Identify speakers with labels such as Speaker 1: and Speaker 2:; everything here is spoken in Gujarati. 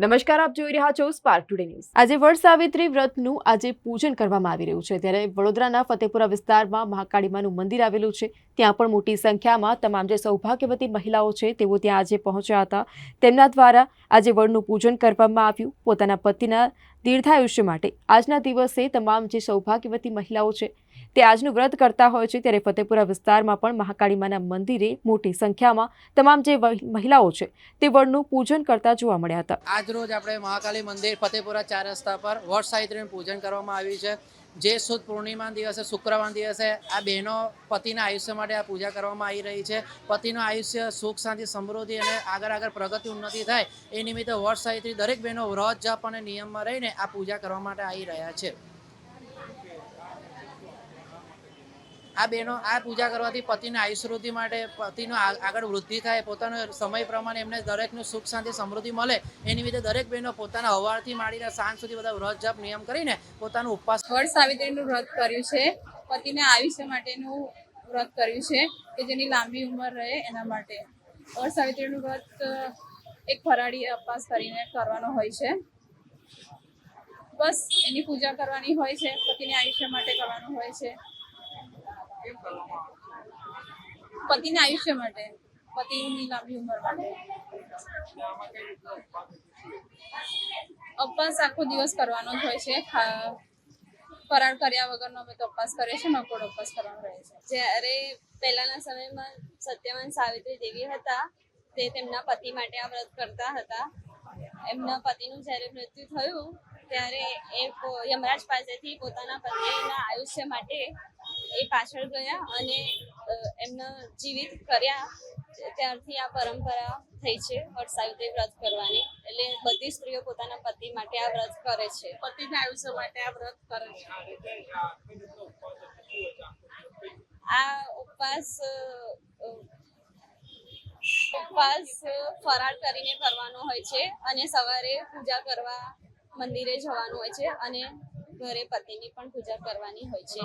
Speaker 1: નમસ્કાર, આપ જોઈ રહ્યા છો સ્પાર્ક ટુડે ન્યૂઝ આજે વડ સાવિત્રી વ્રતનું આજે પૂજન કરવામાં આવી રહ્યું છે. ત્યારે વડોદરાના ફતેપુરા વિસ્તારમાં મહાકાળીમાનું મંદિર આવેલું છે. ત્યાં પણ મોટી સંખ્યામાં તમામ જે સૌભાગ્યવતી મહિલાઓ છે, તેઓ ત્યાં આજે પહોંચ્યા હતા. તેમના દ્વારા આજે વડનું પૂજન કરવામાં આવ્યું. પોતાના પતિના દીર્ઘાયુષ્ય માટે આજના દિવસે તમામ જે સૌભાગ્યવતી મહિલાઓ છે તે આજનું વ્રત કરતા હોય છે ત્યારે ફતેપુરા વિસ્તારમાં પણ મહાકાળીમાના મંદિરે મોટી સંખ્યામાં તમામ જે મહિલાઓ છે તે વડનું પૂજન કરતા જોવા મળ્યા હતા.
Speaker 2: આજ રોજ આપણે મહાકાળી મંદિર ફતેપુરા ચાર રસ્તા પર વટ સાહિત્યનું પૂજન કરવામાં આવ્યું છે. જે સુદ પૂર્ણિમા દિવસે શુક્રવાર દિવસે આ બહેનો પતિના આયુષ્ય માટે આ પૂજા કરવામાં આવી રહી છે. પતિનું આયુષ્ય સુખ, શાંતિ, સમૃદ્ધિ અને આગળ આગળ પ્રગતિ, ઉન્નતિ થાય એ નિમિત્તે વર્ષ સાહિત્રી દરેક બહેનો વ્રત, જપ અને નિયમમાં રહીને આ પૂજા કરવા માટે આવી રહ્યા છે. આ બહેનો આ પૂજા કરવાથી પતિના આયુષ્યવૃદ્ધિ માટે પતિનો આગળ વૃદ્ધિ થાય, પોતાનો સમય પ્રમાણે એમને દરેકનું સુખ, શાંતિ, સમૃદ્ધિ મળે. એ નિમિત્તે દરેક બહેનો પોતાના હવારથી માંડીને સાંજ સુધી બધા વ્રત, જપ, નિયમ કરીને પોતાનો ઉપવાસ
Speaker 3: વડ સાવિત્રીનું વ્રત કર્યું છે. પતિના આયુષ્ય માટેનું વ્રત કર્યું છે કે જેની લાંબી ઉંમર રહે એના માટે. વડ સાવિત્રીનું વ્રત એક ફરાળી ઉપવાસ કરીને કરવાનો હોય છે. બસ એની પૂજા કરવાની હોય છે, પતિને આયુષ્ય માટે કરવાનું હોય છે. પતિના આયુષ્ય માટે. પતિની લાંબી ઉંમર માટે. અપવાસ આખો દિવસ કરવાનો હોય છે. ફરાળ કર્યા વગરનો અમે તો અપવાસ કરીએ છીએ મકોડ અપવાસ કરવાનો રહે છે
Speaker 4: જ્યારે પહેલાના સમયમાં સત્યવાન સાવિત્રી દેવી હતા, તે તેમના પતિ માટે આ વ્રત કરતા હતા. એમના પતિનું જ્યારે મૃત્યુ થયું, ત્યારે એ યમરાજ પાસેથી પોતાના પતિના આયુષ્ય માટે એ પાછળ ગયા અને એમના જીવિત કર્યા. ત્યારથી આ પરંપરા થઈ છે વટસાવિત્રી વ્રત કરવાની. એટલે બધી સ્ત્રીઓ પોતાના પતિ માટે આ વ્રત કરે છે.
Speaker 3: પતિના આયુષ્ય માટે આ વ્રત કરે છે.
Speaker 4: આ ઉપવાસ ઉપવાસ ફરાળ કરીને કરવાનો હોય છે અને સવારે પૂજા કરવા મંદિરે જવાનું હોય છે અને ઘરે પતિની પણ પૂજા કરવાની હોય છે.